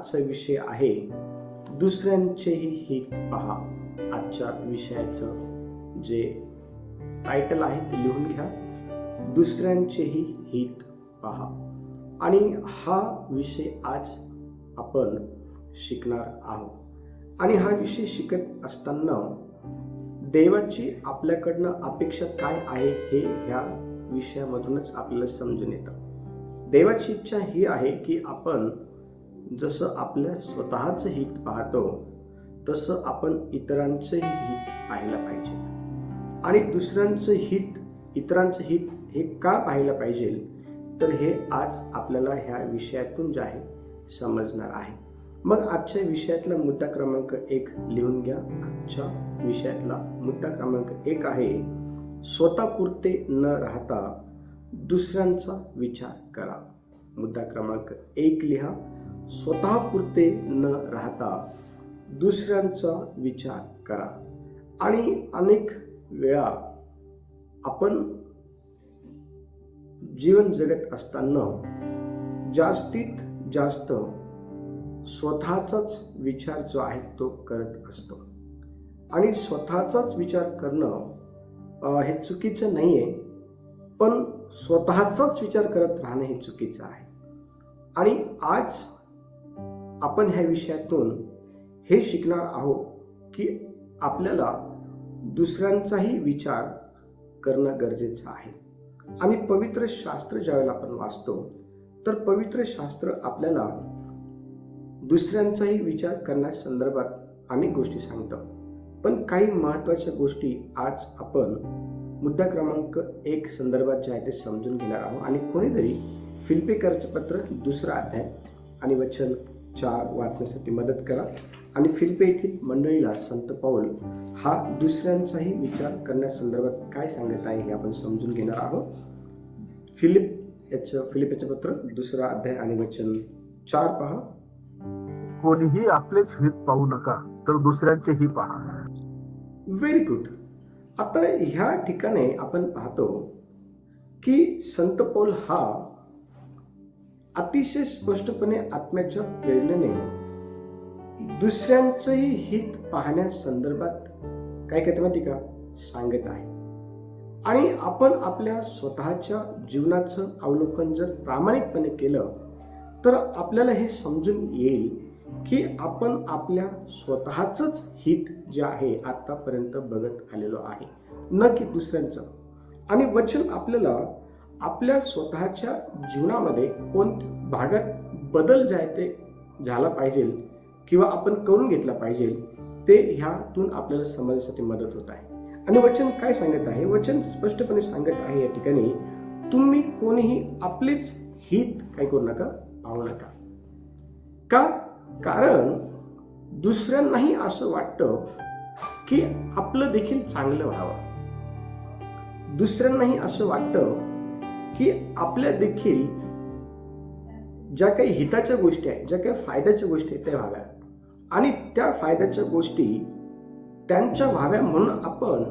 आजचा विषय आहे दुसऱ्यांचेही हित पहा. आजच्या विषयाचं जे टायटल आहे ते लिहून घ्या. दुसऱ्यांचेही हित पहा. आणि हा विषय आज आपण शिकणार आहोत. आणि हा विषय शिकत असताना देवाची आपल्याकडनं अपेक्षा काय आहे हे ह्या विषयामधूनच आपल्याला समजून येतं. देवाची इच्छा ही आहे की आपण जसं आपल्या स्वतःचं हित पाहतो तसं आपण इतरांचंही हित पाहायला पाहिजे. आणि दुसऱ्यांचं हित इतरांचं हित हे का पाहायला पाहिजे तर हे आज आपल्याला ह्या विषयातून जे आहे समजणार आहे. मग आजच्या विषयातला मुद्दा क्रमांक एक लिहून घ्या. आजच्या विषयातला मुद्दा क्रमांक एक आहे स्वतःपुरते न राहता दुसऱ्यांचा विचार करा. मुद्दा क्रमांक एक लिहा. स्वतःपुरते न राहता दुसऱ्यांचा विचार करा. आणि अनेक वेळा आपण जीवन जगत असताना जास्तीत जास्त स्वतःचाच विचार जो आहे तो करत असतो. आणि स्वतःचाच विचार करणं हे चुकीचं नाही आहे पण स्वतःचाच विचार करत राहणं हे चुकीचं आहे. आणि आज आपण ह्या विषयातून हे शिकणार आहोत की आपल्याला दुसऱ्यांचाही विचार करणं गरजेचं आहे. आणि पवित्र शास्त्र ज्यावेळेला आपण वाचतो तर पवित्र शास्त्र आपल्याला दुसऱ्यांचाही विचार करण्यास संदर्भात अनेक गोष्टी सांगतं. पण काही महत्त्वाच्या गोष्टी आज आपण मुद्दा क्रमांक एक संदर्भात जे आहे ते समजून घेणार आहोत. आणि कोणीतरी फिल्पेकरचं पत्र दुसरा अध्याय आणि वचन चार वाचण्यासाठी मदत करा. आणि फिल्पे येथील मंडळीला संत पाऊल हा दुसऱ्यांचाही विचार करण्यासंदर्भात काय सांगत आहे हे आपण समजून घेणार आहोत. फिलिप याचं फिलिप याचं पत्र दुसरा अध्याय आणि वचन. चार पहा. कोणीही आपलेच हित पाहू नका तर दुसऱ्यांचेही पहा. व्हेरी गुड आता ह्या ठिकाणी आपण पाहतो की संत पौल हा अतिशय स्पष्टपणे आत्म्याच्या प्रेरणेने. दुसऱ्यांचंही हित पाहण्यासंदर्भात काय माहिती का? सांगत आहे. आणि आपण आपल्या स्वतःच्या जीवनाचं अवलोकन जर प्रामाणिकपणे केलं तर आपल्याला हे समजून येईल की आपण आपल्या स्वतःचंच हित जे आहे आतापर्यंत बघत आलेलो आहे. न की दुसऱ्यांचं. आणि वचन आपल्याला आपल्या स्वतःच्या जीवनामध्ये कोणत्या भागात बदल जे आहे ते झाला पाहिजे किंवा आपण करून घेतला पाहिजे ते ह्यातून आपल्याला समजण्यासाठी मदत होत आहे. आणि वचन काय सांगत आहे? वचन स्पष्टपणे सांगत आहे या ठिकाणी तुम्ही कोणीही आपलेच हित काय करू नका पाहू नका. का? कारण दुसऱ्यांनाही असं वाटतं की आपलं देखील चांगलं व्हावं. दुसऱ्यांनाही असं वाटतं की आपल्या देखील ज्या काही हिताच्या गोष्टी आहेत ज्या काही फायद्याच्या गोष्टी आहेत त्या व्हाव्या आणि त्या फायद्याच्या गोष्टी त्यांच्या व्हाव्या म्हणून आपण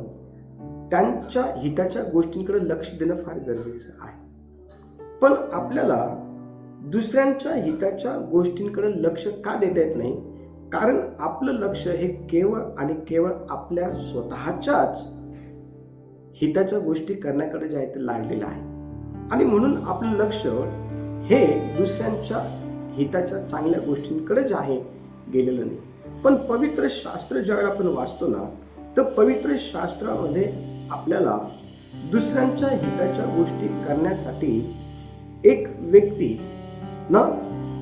त्यांच्या हिताच्या गोष्टींकडे लक्ष देणं फार गरजेचं आहे. पण आपल्याला दुसऱ्यांच्या हिताच्या गोष्टींकडे लक्ष का देता येत नाही? कारण आपलं लक्ष हे केवळ आणि केवळ आपल्या स्वतःच्याच हिताच्या गोष्टी करण्याकडे जे आहे ते लागलेलं आहे. आणि म्हणून आपलं लक्ष हे दुसऱ्यांच्या हिताच्या चांगल्या गोष्टींकडे जे आहे गेलेलं नाही. पण पवित्र शास्त्र ज्यावेळेला आपण वाचतो ना तर पवित्र शास्त्रामध्ये आपल्याला दुसऱ्यांच्या हिताच्या गोष्टी करण्यासाठी एक व्यक्ती ना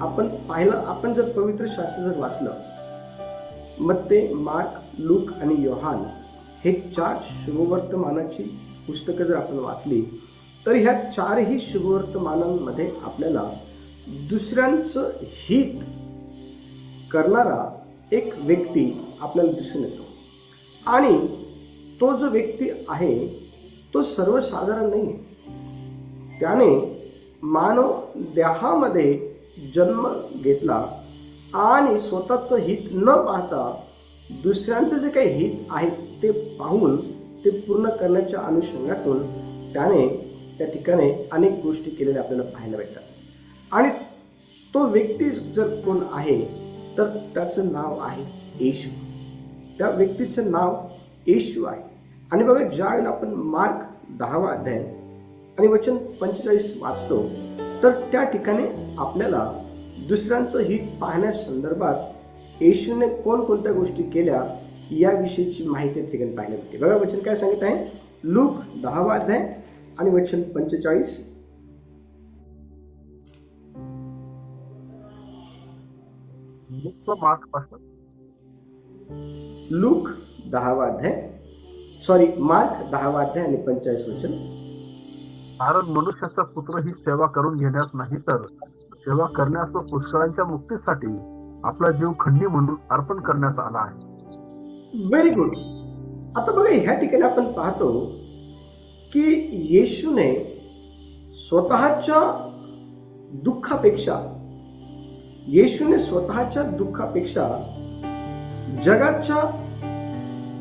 आपण पाहिलं आपण जर पवित्र शास्त्र जर वाचलं मग ते मार्क लूक आणि योहान हे चार शुभवर्तमानाची पुस्तकं जर आपण वाचली तर ह्या चारही शुभवर्तमानांमध्ये आपल्याला दुसऱ्यांचं हित करणारा एक व्यक्ती आपल्याला दिसून येतो. आणि तो जो व्यक्ती आहे तो सर्वसाधारण नाही आहे त्याने मानव देहामध्ये जन्म घेतला आणि स्वतःचं हित न पाहता दुसऱ्यांचं जे काही हित आहे ते पाहून ते पूर्ण करण्याच्या अनुषंगातून त्याने त्या ठिकाणी अनेक गोष्टी केलेल्या आपल्याला पाहायला भेटतात. आणि तो व्यक्ती जर कोण आहे तर त्याचं नाव आहे येशू. त्या व्यक्तीचं नाव येशू आहे. आणि बघा ज्या वेळेला आपण मार्क दहावा अध्याय आणि वचन पंचेचाळीस वाचतो तर त्या ठिकाणी आपल्याला दुसऱ्यांचं हित पाहण्यासंदर्भात येशूने कोणकोणत्या गोष्टी केल्या याविषयीची माहिती ठिकाणी पाहायला भेटते. बघा वचन काय सांगत आहे? लूक दहावा अध्याय आणि वचन पंचेचाळीस. लूक दहावा अध्याय. सॉरी मार्क दहावा अध्याय आणि पंचेचाळीस वचन. कारण मनुष्याचा पुत्र ही सेवा करून घेण्यास नाही तर सेवा करण्यास व पुष्कळांच्या मुक्तीसाठी आपला जीव खंडी म्हणून अर्पण करण्यास आला आहे. व्हेरी गुड आता बघा ह्या ठिकाणी आपण पाहतो की येशूने स्वतःच्या दुःखापेक्षा येशूने स्वतःच्या दुःखापेक्षा जगाच्या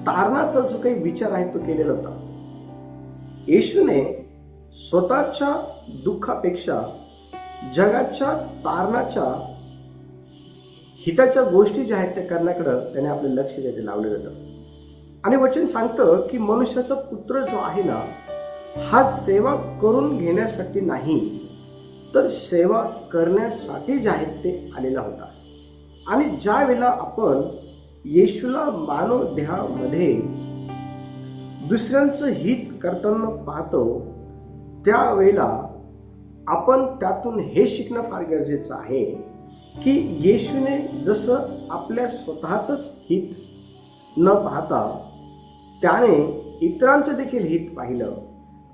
तारणाचा जो काही विचार आहे तो केलेला होता. येशूने स्वतःच्या दुःखापेक्षा जगाच्या तारणाच्या हिताच्या गोष्टी ज्या आहेत त्या करण्याकडं त्याने आपलं लक्ष द्यायचं लावलेलं होतं. आणि वचन सांगतं की मनुष्याचा पुत्र जो आहे ना हा सेवा करून घेण्यासाठी नाही तर सेवा करण्यासाठी जे आहेत ते आलेला होता. आणि ज्या वेळेला आपण येशूला मानव देहामध्ये दुसऱ्यांचं हित करताना पाहतो त्यावेळेला आपण त्यातून हे शिकणं फार गरजेचं आहे की येशूने जसं आपल्या स्वतःचंच हित न पाहता त्याने इतरांचं देखील हित पाहिलं.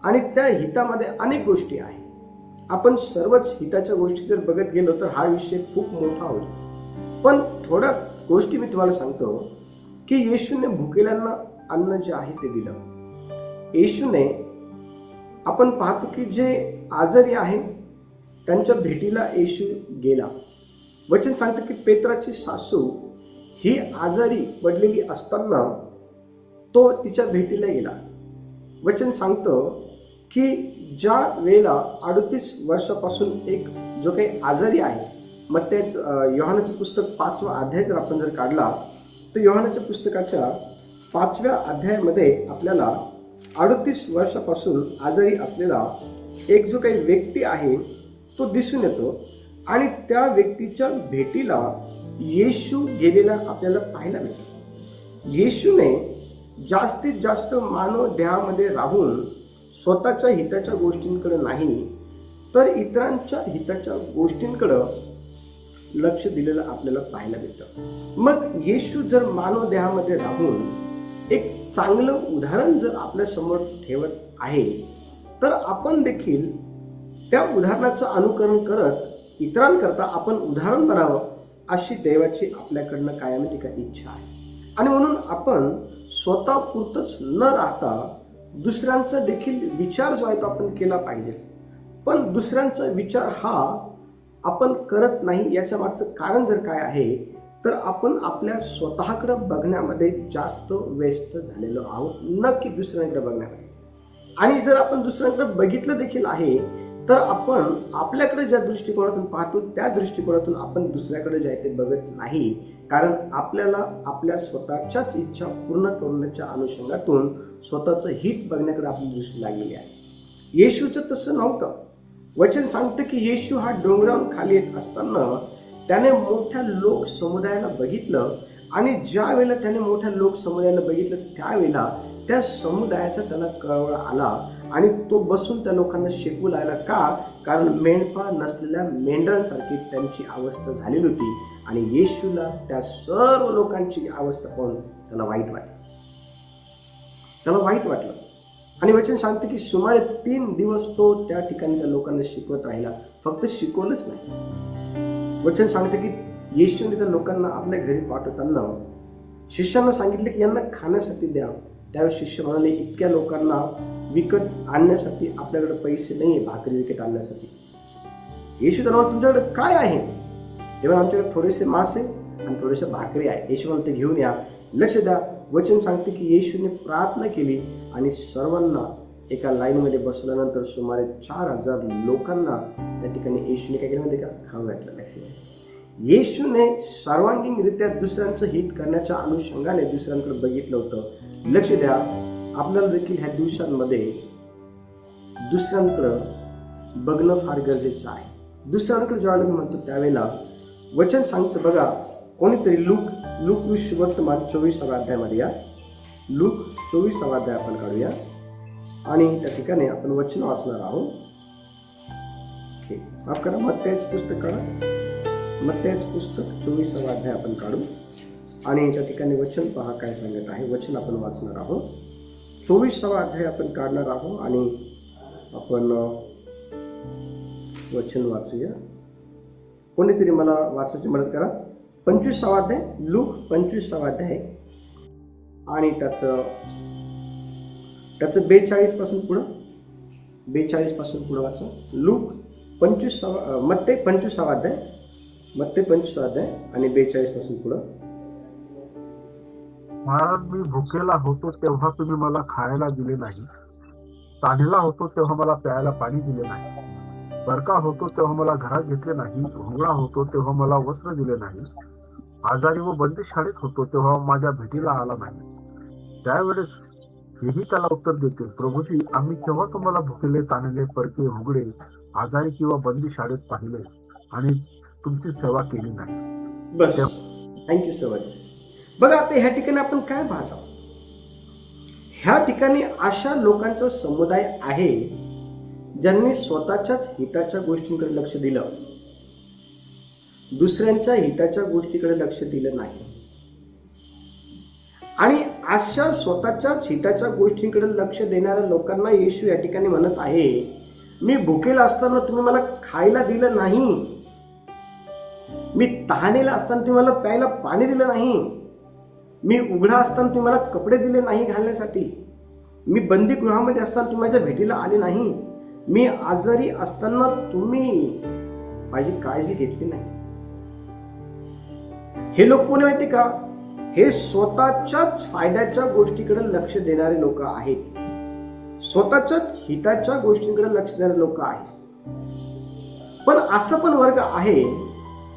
आणि त्या हितामध्ये अनेक गोष्टी आहेत आपण सर्वच हिताच्या गोष्टी जर बघत गेलो तर हा विषय खूप मोठा होईल. पण थोड्या गोष्टी मी तुम्हाला सांगतो की येशूने भुकेल्यांना अन्न जे आहे ते दिलं. येशूने आपण पाहतो की जे आजारी आहे त्यांच्या भेटीला येशू गेला. वचन सांगतं की पेत्राची सासू ही आजारी पडलेली असताना तो तिच्या भेटीला गेला. वचन सांगतं की ज्या वेळेला अडतीस वर्षापासून एक जो काही आजारी आहे मग तेच योहानाचं पुस्तक पाचवा अध्याय जर आपण जर काढला तर योहानाच्या पुस्तकाच्या पाचव्या अध्यायामध्ये आपल्याला अडतीस वर्षापासून आजारी असलेला एक जो काही व्यक्ती आहे तो दिसून येतो आणि त्या व्यक्तीच्या भेटीला येशू गेलेला आपल्याला पाहायला मिळतो. येशूने जास्तीत जास्त मानव देहामध्ये राहून स्वतःच्या हिताच्या गोष्टींकडे नाही तर इतरांच्या हिताच्या गोष्टींकडं लक्ष दिलेलं आपल्याला पाहायला मिळतं. मग येशू जर मानव देहामध्ये राहून एक चांगलं उदाहरण जर आपल्यासमोर ठेवत आहे तर आपण देखील त्या उदाहरणाचं अनुकरण करत इतरांकरता आपण उदाहरण बनावं अशी देवाची आपल्याकडनं कायम ठिकाणी इच्छा आहे. आणि म्हणून आपण स्वतःपुरतंच न राहता दुसऱ्यांचा देखील विचार जो आहे तो आपण केला पाहिजे. पण दुसऱ्यांचा विचार हा आपण करत नाही याच्या मागचं कारण जर काय आहे तर आपण आपल्या स्वतःकडे बघण्यामध्ये जास्त व्यस्त झालेलो आहोत नक्की दुसऱ्यांकडे बघण्यामध्ये. आणि जर आपण दुसऱ्यांकडे बघितलं देखील आहे तर आपण आपल्याकडे ज्या दृष्टिकोनातून पाहतो त्या दृष्टिकोनातून आपण दुसऱ्याकडे जे आहे ते बघत नाही. कारण आपल्याला आपल्या स्वतःच्याच इच्छा पूर्ण करण्याच्या अनुषंगातून स्वतःचं हित बघण्याकडे आपली दृष्टी लागलेली आहे. येशूचं तसं नव्हतं. वचन सांगतं की येशू हा डोंगरावरून खाली येत असताना त्याने मोठ्या लोक समुदायाला बघितलं आणि ज्या वेळेला त्याने मोठ्या लोक समुदायाला बघितलं त्यावेळेला त्या समुदायाचा त्याला कळवळा आला आणि तो बसून त्या लोकांना शिकवू लागला. का? कारण मेंढपाळ नसलेल्या मेंढरांसारखी त्यांची अवस्था झालेली होती. आणि येशूला त्या सर्व लोकांची अवस्था पाहून त्याला वाईट वाटली. त्याला वाईट वाटलं. आणि वचन सांगते की सुमारे तीन दिवस तो त्या ठिकाणी त्या लोकांना शिकवत राहिला. फक्त शिकवलंच नाही. वचन सांगते की येशूने त्या लोकांना आपल्या घरी पाठवताना शिष्यांना सांगितले की यांना खाण्यासाठी द्या. त्यावेळेस शिष्य म्हणाले इतक्या लोकांना विकत आणण्यासाठी आपल्याकडे पैसे नाही आहे भाकरी विकत आणण्यासाठी. येशू त्यांना तुमच्याकडे काय आहे? तेव्हा आमच्याकडे थोडेसे मासे आणि थोडेसे भाकरी आहे. येशू मला ते घेऊन या. लक्ष द्या. वचन सांगते की येशूने प्रार्थना केली आणि सर्वांना एका लाईनमध्ये बसवल्यानंतर सुमारे चार हजार लोकांना त्या ठिकाणी येशूने काय केलं माहिती का? खाऊ घातलं. मॅक्सिमम येशूने सर्वांगीणरित्या दुसऱ्यांचं हित करण्याच्या अनुषंगाने दुसऱ्यांकडे बघितलं होतं. लक्ष द्या. आपल्याला देखील ह्या दिवसांमध्ये दुसऱ्यांकडं बघणं फार गरजेचं आहे. दुसऱ्यांकडे ज्यावेळेला मी म्हणतो त्यावेळेला वचन सांगतं बघा कोणीतरी लूक लूक वर्तमान चोवीसाव्या अध्यायामध्ये या. लूक चोवीसावा अध्याय आपण काढूया. आणि त्या ठिकाणी आपण वचन वाचणार आहोत. ओके माफ करा मत्याच पुस्तक काढा. मत्याच पुस्तक चोवीसावा अध्याय आपण काढू. आणि त्या ठिकाणी वचन पहा काय सांगत आहे. वचन आपण वाचणार आहोत. चोवीसावा अध्याय आपण काढणार आहोत आणि आपण वचन वाचूया. कोणीतरी मला वाचवायची मदत करा. पंचवीसावा अध्याय लूक पंचवीसावा अध्याय. आणि त्याचं त्याचं बेचाळीसपासून पुढं. बेचाळीसपासून पुढं वाचा. लूक पंचवीसावा मत्ते पंचवीसावा अध्याय. मत्ते पंचवीसावा अध्याय आणि बेचाळीसपासून पुढं. महाराज मी भुकेला होतो तेव्हा तुम्ही मला खायला दिले नाही. ताणलेला होतो तेव्हा मला प्यायला पाणी दिले नाही. बरका होतो तेव्हा मला घरात घेतले नाही हुंगळा होतो तेव्हा मला वस्त्र दिले नाही आजारी व बंदी शाळेत होतो तेव्हा माझ्या भेटीला आला नाही. त्यावेळेस हेही त्याला उत्तर देतील प्रभूजी आम्ही केव्हा तुम्हाला भुकेले ताणले परके हुगडे आजारी किंवा बंदी शाळेत पाहिले आणि तुमची सेवा केली नाही? बस. थँक्यू सो मच बघा आता ह्या ठिकाणी आपण काय पाहतो? ह्या ठिकाणी अशा लोकांचा समुदाय आहे ज्यांनी स्वतःच्याच हिताच्या गोष्टींकडे लक्ष दिलं दुसऱ्यांच्या हिताच्या गोष्टीकडे लक्ष दिलं नाही. आणि अशा स्वतःच्याच हिताच्या गोष्टींकडे लक्ष देणाऱ्या लोकांना येशू या ठिकाणी म्हणत आहे मी भुकेला असताना तुम्ही मला खायला दिलं नाही. मी तहानेला असताना तुम्ही मला प्यायला पाणी दिलं नाही. मी उघडा असताना तुम्ही मला कपडे दिले नाही घालण्यासाठी. मी बंदी गृहामध्ये असताना तुम्ही माझ्या भेटीला आले नाही. मी आजारी असताना तुम्ही माझी काळजी घेतली नाही. हे लोक कोणी माहिती का? हे स्वतःच्याच फायद्याच्या गोष्टीकडे लक्ष देणारे लोक आहेत. स्वतःच्याच हिताच्या गोष्टींकडे लक्ष देणारे लोक आहेत. पण असं पण वर्ग आहे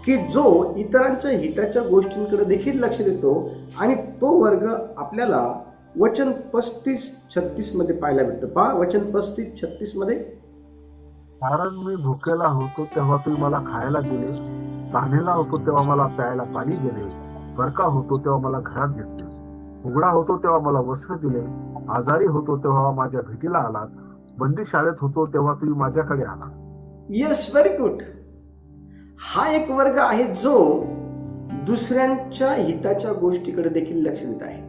की जो इतरांच्या हिताच्या गोष्टींकडे देखील लक्ष देतो आणि तो वर्ग आपल्याला वचन पस्तीस छत्तीसमध्ये पाहायला भेटतो. पहा वचन पस्तीस छत्तीसमध्ये. कारण मी भुकेला होतो तेव्हा तुम्ही मला खायला दिले ताणलेला होतो तेव्हा मला प्यायला पाणी दिले बरका होतो तेव्हा मला घरात घेतले उघडा होतो तेव्हा मला वस्त्र दिले आजारी होतो तेव्हा माझ्या भेटीला आलात बंदी शाळेत होतो तेव्हा तुम्ही माझ्याकडे आला येस व्हेरी गुड हा एक वर्ग आहे जो दुसऱ्यांच्या हिताच्या गोष्टीकडे देखील लक्ष देत आहे.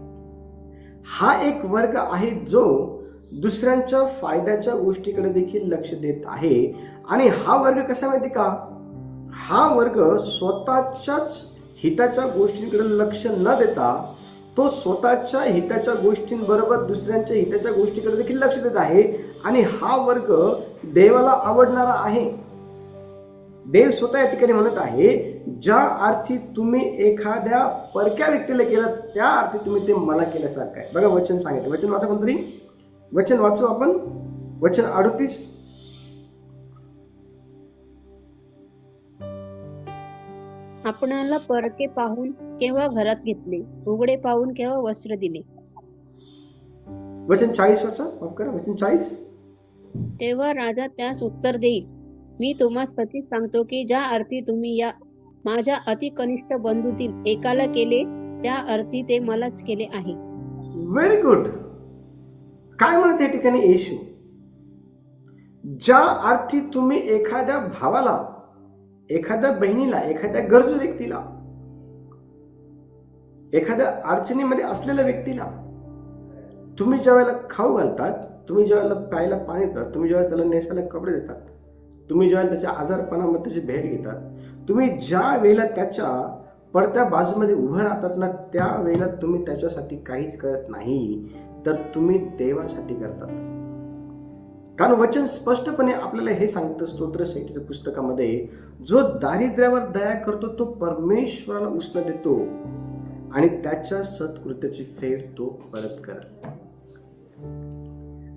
हा एक वर्ग आहे जो दुसऱ्यांच्या फायद्याच्या गोष्टीकडे देखील लक्ष देत आहे. आणि हा वर्ग कसा माहिती का? हा वर्ग स्वतःच्याच हिताच्या गोष्टींकडे लक्ष न देता तो स्वतःच्या हिताच्या गोष्टींबरोबर दुसऱ्यांच्या हिताच्या गोष्टीकडे देखील लक्ष देत आहे. आणि हा वर्ग देवाला आवडणारा आहे. देव स्वतः या ठिकाणी म्हणत आहे ज्या अर्थी तुम्ही एखाद्या परक्या व्यक्तीला केलं त्या अर्थी तुम्ही ते मला केल्यासारखं आहे. बघा वचन सांगितलं. वचन वाचा कोणतरी? वचन वाचू आपण? वचन अडतीस. आपणाला परके पाहून केव्हा घरात घेतले? उघडे पाहून केव्हा वस्त्र दिले? वचन चाळीस वाचा. करा वचन चाळीस. तेव्हा राजा त्यास उत्तर देईल. मी तुम्हास सती सांगतो की ज्या अर्थी तुम्ही या माझ्या अति कनिष्ठ बंधूतील एकाला केले त्या अर्थी ते मलाच केले आहे. व्हेरी गुड काय म्हणत या ठिकाणी येशू? ज्या अर्थी तुम्ही एखाद्या भावाला एखाद्या बहिणीला एखाद्या गरजू व्यक्तीला एखाद्या अडचणीमध्ये असलेल्या व्यक्तीला तुम्ही ज्या वेळेला खाऊ घालतात तुम्ही ज्या वेळेला प्यायला पाणी देतात तुम्ही ज्या वेळेला त्याला नेसायला कपडे देतात तुम्ही जेव्हा त्याच्या आजारपणामध्ये त्याची भेट घेतात तुम्ही ज्या वेळेला त्याच्या पडत्या बाजूमध्ये उभं राहतात ना त्या वेळेला तुम्ही त्याच्यासाठी काहीच करत नाही तर तुम्ही देवासाठी करतात. कारण वचन स्पष्टपणे आपल्याला हे सांगतं स्तोत्र संहितेच्या पुस्तकामध्ये जो दारिद्र्यावर दया करतो तो परमेश्वराला उष्ण देतो आणि त्याच्या सत्कृत्याची फेड तो परत करत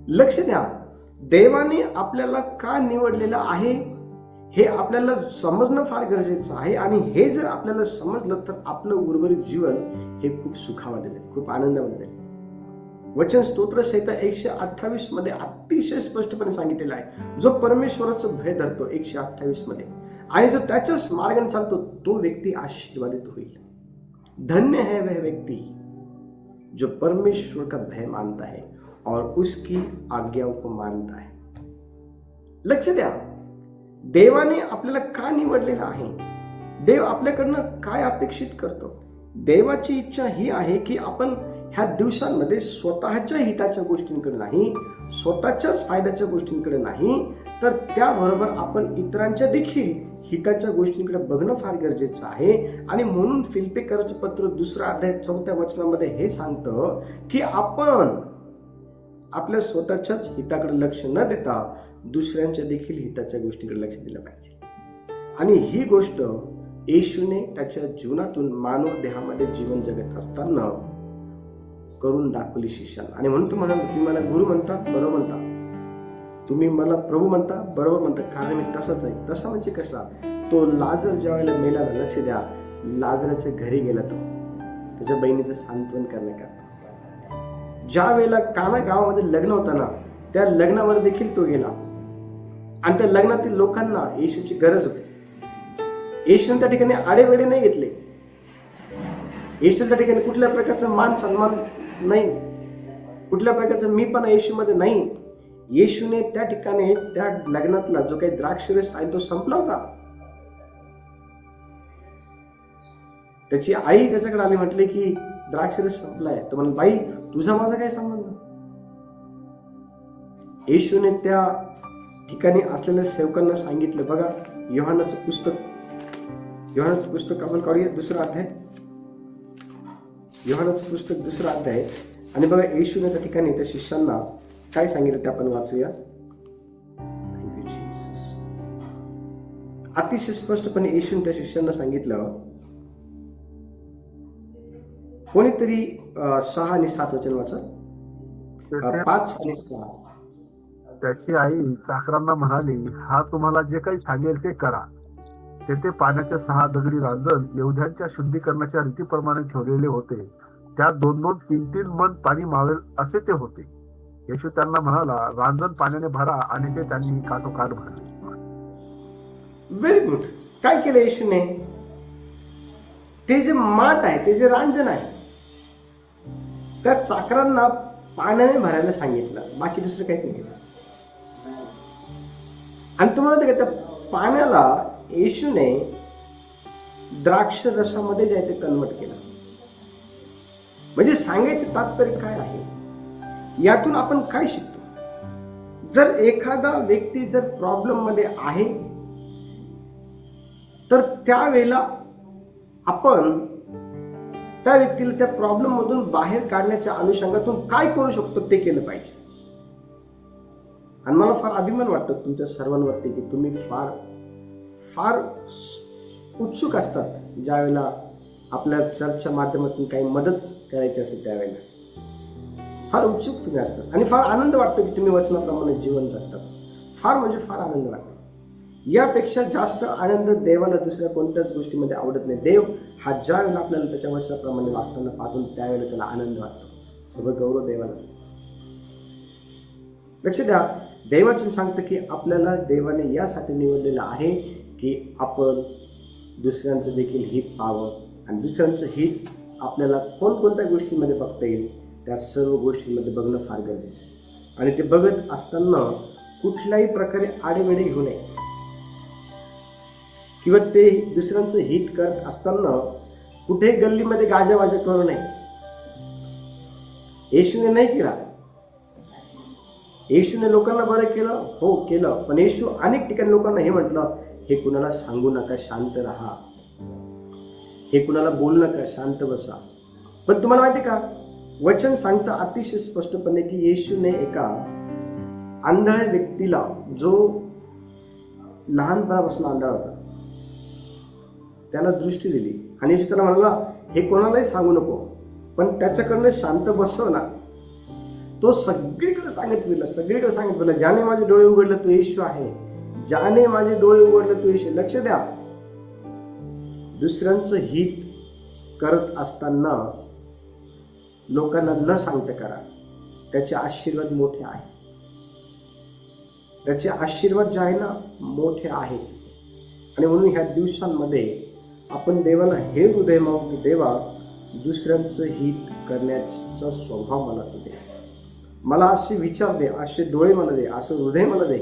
लक्ष द्या. देवाने आपल्याला का निवडलेलं आहे? हे आपल्याला समजणं फार गरजेचं आहे आणि हे जर आपल्याला समजलं तर आपलं उर्वरित जीवन हे खूप सुखामध्ये जाईल खूप आनंदामध्ये जाईल. वचन स्तोत्र संहिता एकशे अठ्ठावीसमध्ये अतिशय स्पष्टपणे सांगितलेलं आहे जो परमेश्वराचं भय धरतो एकशे अठ्ठावीसमध्ये. आणि जो त्याच्याच मार्गाने चालतो तो व्यक्ती आशीर्वादित होईल. धन्य है वह व्यक्ती जो परमेश्वर का भय मानता है. और उसकी आज्ञाओं को मानता है। लक्ष द्या। देवाने आपल्याला का निवडलेलं आहे? देव आपल्याकडनं काय अपेक्षित करतो? देवाची इच्छा ही आहे की आपण ह्या दिवसांमध्ये स्वतःच्या हिताच्या गोष्टींकडे नाही स्वतःच्याच फायद्याच्या गोष्टींकडे नाही तर त्याबरोबर आपण इतरांच्या देखील हिताच्या गोष्टींकडे बघणं फार गरजेचं आहे. आणि म्हणून फिल्पेकरचं पत्र दुसरा अध्याय चौथ्या वचनामध्ये हे सांगतं की आपण आपल्या स्वतःच्याच हिताकडे लक्ष न देता दुसऱ्यांच्या देखील हिताच्या गोष्टीकडे लक्ष दिलं पाहिजे. आणि ही गोष्ट येशूने त्याच्या जीवनातून मानव देहामध्ये जीवन जगत असताना करून दाखवली शिष्याला आणि म्हणून तुम्हाला तुम्ही मला गुरु म्हणता बरोबर म्हणता तुम्ही मला प्रभू म्हणता बरोबर म्हणता कारण मी तसाच आहे. तसा म्हणजे कसा? तो लाजर ज्या वेळेला मेला लक्ष द्या. लाजराच्या घरी गेला तो. त्याच्या बहिणीचं सांत्वन करण्याकरता. ज्या वेळेला काना गावामध्ये लग्न होतं ना त्या लग्नावर देखील तो गेला. आणि त्या लग्नातील लोकांना येशूची गरज होती. येशूने त्या ठिकाणी आडेवेडे नाही घेतले. येशू त्या ठिकाणी कुठल्या प्रकारचं मान सन्मान नाही कुठल्या प्रकारचं मी पण येशूमध्ये नाही. येशूने त्या ठिकाणी त्या लग्नातला जो काही द्राक्षरस आहे तो संपला होता. त्याची आई त्याच्याकडे आली म्हटले की द्राक्षरस संपलाय. तो म्हणे बाई तुझा माझा काय संबंध? येशूने त्या ठिकाणी असलेल्या सेवकांना सांगितलं बघा योहानाचं पुस्तक योहानाचं पुस्तक आपण काढूया दुसरा अध्याय. योहानाचं पुस्तक दुसरा अध्याय. आणि बघा येशूने त्या ठिकाणी त्या शिष्यांना काय सांगितलं ते आपण वाचूया. अतिशय स्पष्टपणे येशूने त्या शिष्यांना सांगितलं कोणीतरी सहा आणि सात वचन वाचा. अं, तेथे पाच आणि सहा. त्याची आई चाकरांना म्हणाली हा तुम्हाला जे काही सांगेल ते करा. तेथे पाण्याच्या सहा दगडी रांजण येवध्यांच्या शुद्धीकरणाच्या रीतीप्रमाणे ठेवलेले होते. त्यात दोन दोन तीन तीन मन पाणी मावेल असे ते होते. येशू त्यांना म्हणाला रांजण पाण्याने भरा आणि ते त्यांनी काठोकाठ भरले व्हेरी गुड काय केलं येशूने? ते जे माठ आहे ते जे रांजण आहे त्या चाकरांना पाण्याने भरायला सांगितलं. बाकी दुसरं काहीच नाही केलं. आणि तुम्हाला ते का त्या पाण्याला येशूने द्राक्ष रसामध्ये जे आहे ते कन्वर्ट केलं. म्हणजे सांगायचं तात्पर्य काय आहे? यातून आपण काय शिकतो? जर एखादा व्यक्ती जर प्रॉब्लेममध्ये आहे तर त्यावेळेला आपण त्या व्यक्तीला त्या प्रॉब्लेम मधून बाहेर काढण्याच्या अनुषंगातून काय करू शकतो ते केलं पाहिजे. आणि मला फार अभिमान वाटतो तुमच्या सर्वांवरती की तुम्ही फार फार उत्सुक असतात ज्यावेळेला आपल्या चर्चच्या माध्यमातून काही मदत करायची असेल त्यावेळेला. फार उत्सुक तुम्ही असतात. आणि फार आनंद वाटतो की तुम्ही वचनाप्रमाणे जीवन जगतात. फार म्हणजे फार आनंद वाटतो. यापेक्षा जास्त आनंद देवाला दुसऱ्या कोणत्याच गोष्टीमध्ये आवडत नाही. देव हा ज्या वेळेला आपल्याला त्याच्या वचनाप्रमाणे वागताना पाहतो त्यावेळेला त्याला आनंद वाटतो. सगळं गौरव देवाला असतो. लक्ष द्या देवाचं सांगतं की आपल्याला देवाने यासाठी निवडलेलं आहे की आपण दुसऱ्यांचं देखील हित पाहावं आणि दुसऱ्यांचं हित आपल्याला कोणकोणत्या गोष्टींमध्ये बघता येईल त्या सर्व गोष्टींमध्ये बघणं फार गरजेचं आहे. आणि ते बघत असताना कुठल्याही प्रकारे आडेवेडे घेऊ नये. किंवा ते दुसऱ्यांचं हित करत असताना कुठेही गल्लीमध्ये गाजावाजा करू नये. येशूने नाही केला. येशूने लोकांना बरं केलं हो केलं. पण येशू अनेक ठिकाणी लोकांना हे म्हटलं हे कुणाला सांगू नका शांत राहा. हे कुणाला बोलू नका शांत बसा. पण तुम्हाला माहिती का? वचन सांगतं अतिशय स्पष्टपणे की येशूने एका आंधळ्या व्यक्तीला जो लहानपणापासून आंधळा होता त्याला दृष्टी दिली. आणि येशू त्याला म्हणाला हे कोणालाही सांगू नको पण त्याच्याकडनं शांत बसव ना. तो सगळीकडे सांगत फिरला सगळीकडे सांगत फिरला ज्याने माझे डोळे उघडले तो येशू आहे. ज्याने माझे डोळे उघडले तो येशू लक्ष द्या. दुसऱ्यांचं हित करत असताना लोकांना न सांगता करा. त्याचे आशीर्वाद मोठे आहे त्याचे आशीर्वाद जे आहे ना मोठे आहेत. आणि म्हणून ह्या दिवसांमध्ये आपण देवाला हे हृदय मागू की देवा दुसऱ्यांचं हित करण्याचा स्वभाव मला तू दे. मला असे विचार दे असे डोळे मला दे असं हृदय मला दे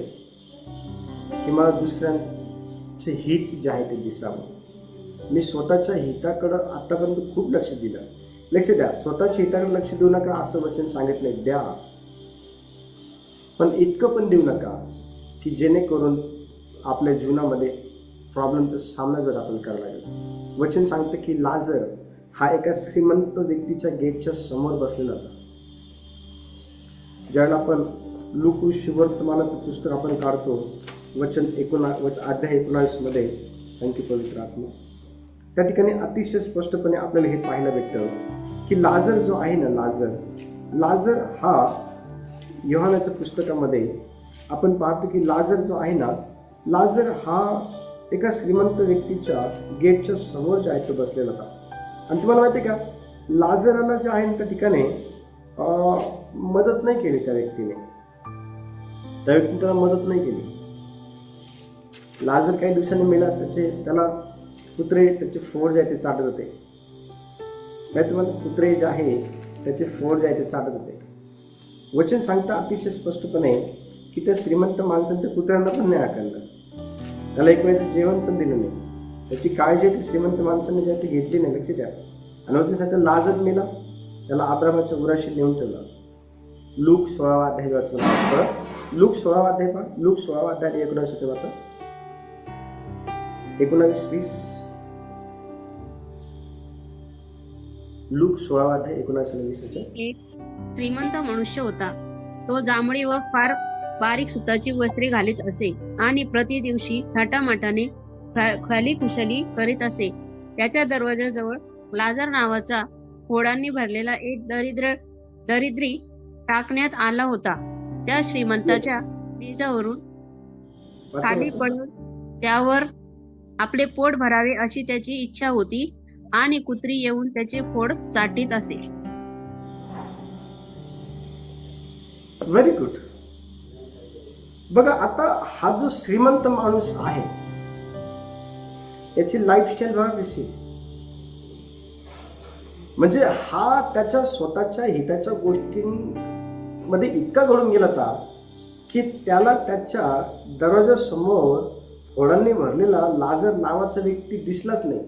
की मला दुसऱ्यांचे हित जे आहे ते दिसावं. मी स्वतःच्या हिताकडं आतापर्यंत खूप लक्ष दिलं. लक्ष द्या स्वतःच्या हिताकडे लक्ष देऊ नका असं वचन सांगितलंय द्या. पण इतकं पण देऊ नका की जेणेकरून आपल्या जीवनामध्ये प्रॉब्लेमचा सामना जर आपण करावा लागेल. वचन सांगतं की लाजर हा एका श्रीमंत व्यक्तीच्या गेटच्या समोर बसलेला होता. ज्यावेळेला आपण लुकू शिवर्तमानाचं पुस्तक आपण काढतो वचन एकोणा वच अध्याय एकोणावीसमध्ये थँक्यू पवित्र आत्मा. त्या ठिकाणी अतिशय स्पष्टपणे आपल्याला हे पाहायला भेटतं की लाजर जो आहे ना लाजर लाजर हा योहानाच्या पुस्तकामध्ये आपण पाहतो की लाजर जो आहे ना लाजर हा एका श्रीमंत व्यक्तीच्या गेटच्या समोर जे आहे तो बसलेला होता आणि तुम्हाला माहिती आहे का लाजराला जे आहे ना त्या ठिकाणी मदत नाही केली त्या व्यक्तीने. त्या व्यक्तीने त्याला मदत नाही केली. लाजर काही दिवसांनी मेला त्याचे त्याला कुत्रे त्याचे फोड जे आहे ते चाटत होते. नाही तुम्हाला कुत्रे जे आहे त्याचे फोड जे आहे ते चाटत होते. वचन सांगता अतिशय स्पष्टपणे की त्या श्रीमंत माणसाने त्या कुत्र्यांना पण नाही आकारलं. त्याला एक वेळेचं जेवण पण दिलं नाही. त्याची काळजी ती श्रीमंत माणसाने ज्या ती घेतली नाही लक्ष द्या. आणि लाजत मेला. त्याला आब्रामाच्या उराशी नेऊन ठेवलं. लूक सोळावा अध्याय वाचलं लूक सोळावा अध्याय पहा. लूक सोळावा अध्याय एकोणावीस होते वाचा. एकोणावीस वीस. लूक सोळावा अध्याय एकोणावीस वीस श्रीमंत मनुष्य होता. तो जांभळी व फार बारीक सुताची वस्त्रे घालीत असे आणि प्रति दिवशी थाटामाटाने खाली कुशली खुशाली करीत असे. त्याच्या दरवाजाजवळ लाजर नावाचा फोडांनी भरलेला एक दरिद्र दरिद्री टाकण्यात आला होता. त्या श्रीमंताच्या बीजावरून खाली पडून त्यावर आपले पोट भरावे अशी त्याची इच्छा होती आणि कुत्री येऊन त्याचे फोड चाटीत असे. व्हेरी गुड बघा आता हा जो श्रीमंत माणूस आहे याची लाईफस्टाईल बघा कशी. म्हणजे हा त्याच्या स्वतःच्या हिताच्या गोष्टींमध्ये इतका घडून गेला होता की त्याला त्याच्या दरवाजासमोर फोडांनी भरलेला लाजर नावाचा व्यक्ती दिसलाच नाही.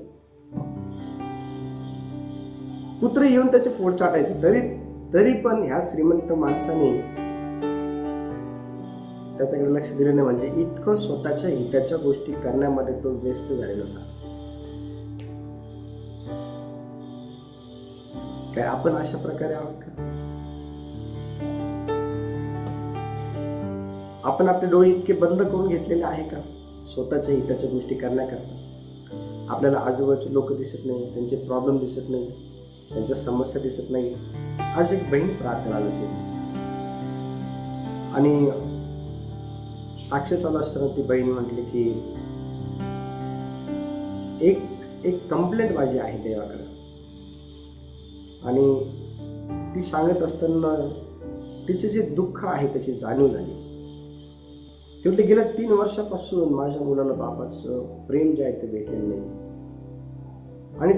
कुत्रे येऊन त्याचे फोड चाटायचे तरी तरी पण ह्या श्रीमंत माणसाने त्याच्याकडे लक्ष दिलं नाही. म्हणजे इतकं स्वतःच्या हिताच्या गोष्टी करण्यामध्ये तो व्यस्त झालेला होता. काय आपण अशा प्रकारे आहोत का? आपण आपले डोळे इतके बंद करून घेतलेले आहे का? स्वतःच्या हिताच्या गोष्टी करण्याकरता. आपल्याला आजूबाजूचे लोक दिसत नाही त्यांचे प्रॉब्लेम दिसत नाही त्यांच्या समस्या दिसत नाही आज एक बहीण प्रार्थना होती. आणि साक्षीचाला असताना ती बहीण म्हटली की एक एक कंप्लेंट माझी आहे देवाकडे. आणि ती सांगत असताना तिचे जे दुःख आहे त्याची जाणीव झाली. ती म्हटली गेल्या तीन वर्षापासून माझ्या मुलाला बाबाचं प्रेम जे आहे ते भेटलेलं नाही. आणि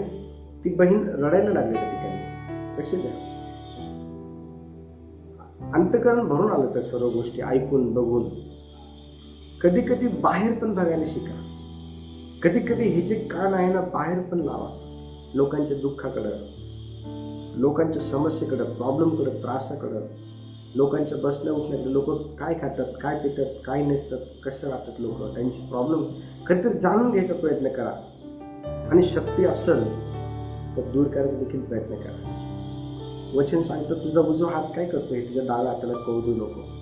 ती बहीण रडायला लागली त्या ठिकाणी. लक्ष द्या अंतकरण भरून आलं त्या सर्व गोष्टी ऐकून बघून. कधी कधी बाहेर पण बघायला शिका. कधी कधी हे जे कान आहे ना बाहेर पण लावा. लोकांच्या दुःखाकडं लोकांच्या समस्येकडं प्रॉब्लेमकडं त्रासाकडं. लोकांच्या बसण्या उठल्या लोक काय खातात काय पितात काय नसतात कसं राहतात लोक त्यांचे प्रॉब्लेम. कधीतरी जाणून घ्यायचा प्रयत्न करा. आणि शक्ती असेल तर दूर करायचा देखील प्रयत्न करा. वचन सांगतं तुझा उजवा हात काय करतो हे तुझ्या डाव्या हाताला कळू नको.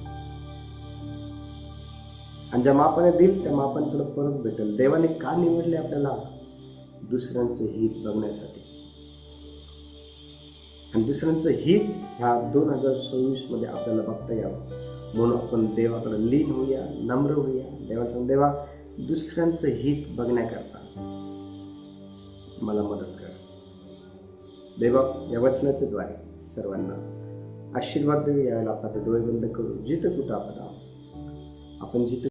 आणि ज्या मापाने देईल त्या मापाने तुला परत भेटेल. देवाने का निवडले आपल्याला? दुसऱ्यांचं हित बघण्यासाठी. आणि दुसऱ्यांचं हित ह्या दोन हजार सव्वीसमध्ये आपल्याला बघता यावं. म्हणून आपण देवाकडे लीन होऊया नम्र होऊया. देवाचं देवा दुसऱ्यांचं हित बघण्याकरता मला मदत कर. देवा या वचनाच्या द्वारे सर्वांना आशीर्वाद देऊ यावेळेला आपला डोळे बंद करू जिथं कुठं आपण आपण जिथं